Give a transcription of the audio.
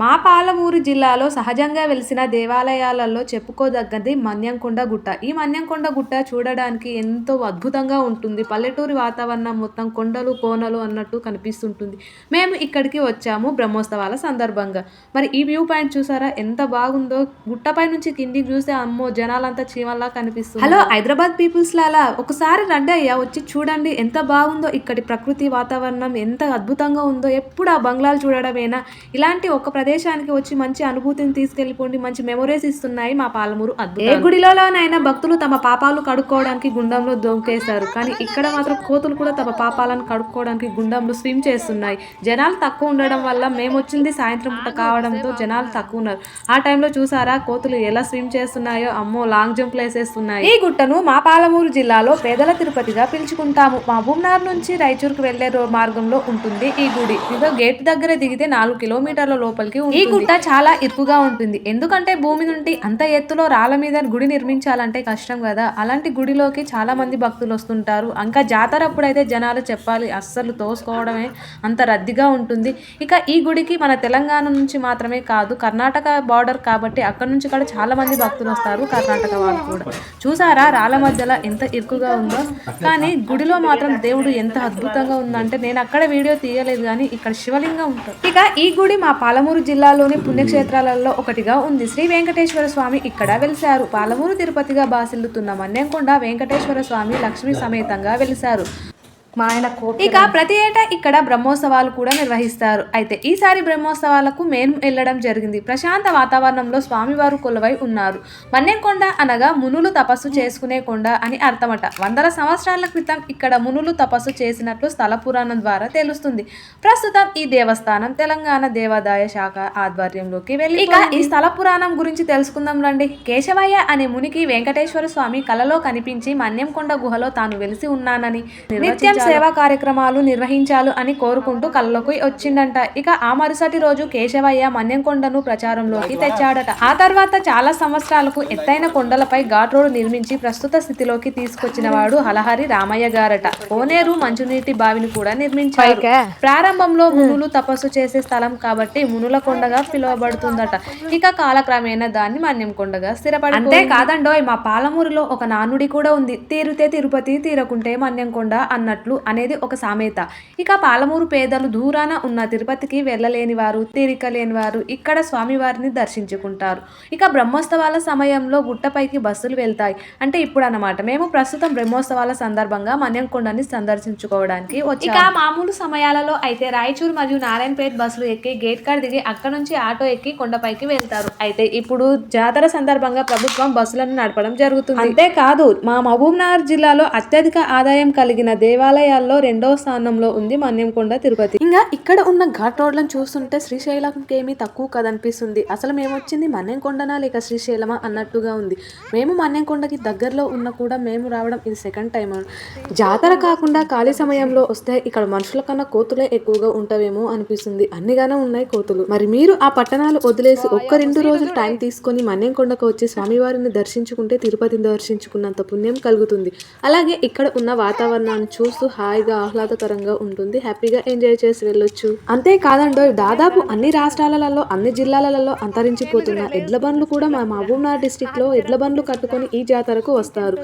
మా పాలమూరు జిల్లాలో సహజంగా వెలిసిన దేవాలయాలలో చెప్పుకోదగ్గది మన్యంకొండ గుట్ట. ఈ మన్యంకొండ గుట్ట చూడడానికి ఎంతో అద్భుతంగా ఉంటుంది. పల్లెటూరి వాతావరణం మొత్తం కొండలు కోనలు అన్నట్టు కనిపిస్తుంటుంది. మేము ఇక్కడికి వచ్చాము బ్రహ్మోత్సవాల సందర్భంగా. మరి ఈ వ్యూ పాయింట్ చూసారా? ఎంత బాగుందో. గుట్టపై నుంచి కిందికి చూస్తే అమ్మో జనాలంతా చీమల్లా కనిపిస్తుంది హలో హైదరాబాద్ పీపుల్స్ లాలా ఒకసారి రండి అయ్యా వచ్చి చూడండి ఎంత బాగుందో ఇక్కడి ప్రకృతి వాతావరణం ఎంత అద్భుతంగా ఉందో. ఎప్పుడు ఆ బంగ్లాలు చూడడమేనా? ఇలాంటి ఒక ప్రదేశానికి వచ్చి మంచి అనుభూతిని తీసుకెళ్ళిపోండి మంచి మెమొరీస్ ఇస్తున్నాయి మా పాలమూరు అద్భుతం ఏ గుడిలోనైనా భక్తులు తమ పాపాలు కడుక్కోవడానికి గుండంలో దొంకేశారు కానీ ఇక్కడ మాత్రం కోతులు కూడా తమ పాపాలను కడుక్కోవడానికి గుండంలో స్విమ్ చేస్తున్నాయి. జనాలు తక్కువ ఉండడం వల్ల మేము వచ్చింది సాయంత్రం పూట కావడంతో జనాలు తక్కువ ఉన్నారు. ఆ టైంలో చూసారా కోతులు ఎలా స్విమ్ చేస్తున్నాయో? అమ్మో లాంగ్ జంప్ వేసేస్తున్నాయి. ఈ గుట్టను మా పాలమూరు జిల్లాలో పేదల తిరుపతిగా పిలుచుకుంటాము. మహబూబ్నగర్ నుంచి రాయచూరుకు వెళ్ళే రో- మార్గంలో ఉంటుంది ఈ గుడి. ఇదో గేట్ దగ్గర దిగితే నాలుగు కిలోమీటర్ల లోపలికి ఉంటుంది. ఈ గుట్ట చాలా ఇరుకుగా ఉంటుంది. ఎందుకంటే భూమి నుండి అంత ఎత్తులో రాళ్ళ మీద గుడి నిర్మించాలంటే కష్టం కదా. అలాంటి గుడిలోకి చాలా మంది భక్తులు వస్తుంటారు. ఇంకా జాతర అప్పుడైతే జనాలు చెప్పాలి అస్సలు తోసుకోవడమే అంత రద్దీగా ఉంటుంది. ఇక ఈ గుడికి మన తెలంగాణ నుంచి మాత్రమే కాదు కర్ణాటక బార్డర్ కాబట్టి అక్కడ నుంచి కూడా చాలా మంది భక్తులు వస్తారు కర్ణాటక వాళ్ళు కూడా. చూసారా రాళ్ళ మధ్యలో ఎంత ఇరుకుగా ఉందో. కానీ గుడిలో మాత్రం దేవుడు ఎంత అద్భుతంగా ఉందంటే నేను అక్కడ వీడియో తీయలేదు కానీ ఇక్కడ శివలింగం ఉంటుంది. ఇక ఈ గుడి మా పాలమూరు జిల్లాలోని పుణ్యక్షేత్రాలలో ఒకటిగా ఉంది. శ్రీ వెంకటేశ్వర స్వామి ఇక్కడ వెలిశారు. పాలమూరు తిరుపతిగా బాసిల్లుతున్న మన్యంకొండ వెంకటేశ్వర స్వామి లక్ష్మీ సమేతంగా వెలిశారు. మా ఆయన కోపం ఇక ప్రతి ఏటా ఇక్కడ బ్రహ్మోత్సవాలు కూడా నిర్వహిస్తారు. అయితే ఈసారి బ్రహ్మోత్సవాలకు మేము వెళ్ళడం జరిగింది. ప్రశాంత వాతావరణంలో స్వామివారు కొలువై ఉన్నారు. మన్నెంకొండ అనగా మునులు తపస్సు చేసుకునే కొండ అని అర్థమట. వందల సంవత్సరాల క్రితం ఇక్కడ మునులు తపస్సు చేసినట్లు స్థల పురాణం ద్వారా తెలుస్తుంది. ప్రస్తుతం ఈ దేవస్థానం తెలంగాణ దేవాదాయ శాఖ ఆధ్వర్యంలోకి వెళ్ళి ఇక ఈ స్థల పురాణం గురించి తెలుసుకుందాం రండి. కేశవయ్య అనే మునికి వెంకటేశ్వర స్వామి కలలో కనిపించి మన్యంకొండ గుహలో తాను వెలిసి ఉన్నానని నిత్యం సేవా కార్యక్రమాలు నిర్వహించాలు అని కోరుకుంటూ కళ్ళలోకి వచ్చిండంట ఇక ఆ మరుసటి రోజు కేశవయ్య మన్యంకొండను ప్రచారంలోకి తెచ్చాడట. ఆ తర్వాత చాలా సంవత్సరాలకు ఎత్తైన కొండలపై ఘాట్ రోడ్ నిర్మించి ప్రస్తుత స్థితిలోకి తీసుకొచ్చిన వాడు హలహరి రామయ్య గారట. కోనేరు మంచునీటి బావిని కూడా నిర్మించారు? ప్రారంభంలో మునులు తపస్సు చేసే స్థలం కాబట్టి మునుల కొండగా పిలువబడుతుందట. ఇక కాలక్రమేణా దాన్ని మన్యం కొండగా స్థిరపడి అంతే కాదండోయ్ మా పాలమూరులో ఒక నానుడి కూడా ఉంది. తీరితే తిరుపతి తీరకుంటే మన్యం కొండ అన్నట్లు అనేది ఒక సామెత. ఇక పాలమూరు పేదలు దూరాన ఉన్న తిరుపతికి వెళ్ళలేని వారు తీరిక లేని వారు ఇక్కడ స్వామివారిని దర్శించుకుంటారు. ఇక బ్రహ్మోత్సవాల సమయంలో గుట్టపైకి బస్సులు వెళ్తాయి. అంటే ఇప్పుడు అన్నమాట మేము ప్రస్తుతం బ్రహ్మోత్సవాల సందర్భంగా మన్యంకొండని సందర్శించుకోవడానికి ఇక మామూలు సమయాలలో అయితే రాయచూరు మరియు నారాయణపేట బస్సులు ఎక్కి గేట్ కాడ దిగి అక్కడ నుంచి ఆటో ఎక్కి కొండపైకి వెళ్తారు. అయితే ఇప్పుడు జాతర సందర్భంగా ప్రభుత్వం బస్సులను నడపడం జరుగుతుంది. అంతేకాదు మా మహబూబ్ నగర్ జిల్లాలో అత్యధిక ఆదాయం కలిగిన దేవాలయాల్లో రెండవ స్థానంలో ఉంది మన్యంకొండ తిరుపతి. ఇంకా ఇక్కడ ఉన్న ఘాట్ రోడ్లను చూస్తుంటే శ్రీశైలంకి ఏమీ తక్కువ కదనిపిస్తుంది. అసలు మేము వచ్చింది మన్యంకొండనా లేక శ్రీశైలమా అన్నట్టుగా ఉంది. మేము మన్యంకొండకి దగ్గరలో ఉన్న కూడా మేము రావడం ఇది సెకండ్ టైం జాతర కాకుండా ఖాళీ సమయంలో వస్తే ఇక్కడ మనుషుల కన్నా కోతులే ఎక్కువగా ఉంటావేమో అనిపిస్తుంది. అన్నిగానే ఉన్నాయి కోతులు. మరి మీరు ఆ పట్టణాలు వదిలేసి ఒక్క రెండు రోజులు టైం తీసుకొని మన్యంకొండకు వచ్చి స్వామివారిని దర్శించుకుంటే తిరుపతిని దర్శించుకున్నంత పుణ్యం కలుగుతుంది. అలాగే ఇక్కడ ఉన్న వాతావరణాన్ని చూస్తూ హాయిగా ఆహ్లాదకరంగా ఉంటుంది. హ్యాపీగా ఎంజాయ్ చేసి వెళ్ళొచ్చు. అంతేకాదండో దాదాపు అన్ని రాష్ట్రాలలో అన్ని జిల్లాలలో అంతరించిపోతున్న ఎడ్ల బండ్లు కూడా మా మహబూబ్నగర్ డిస్టిక్లో ఎడ్ల బండ్లు కట్టుకొని ఈ జాతరకు వస్తారు.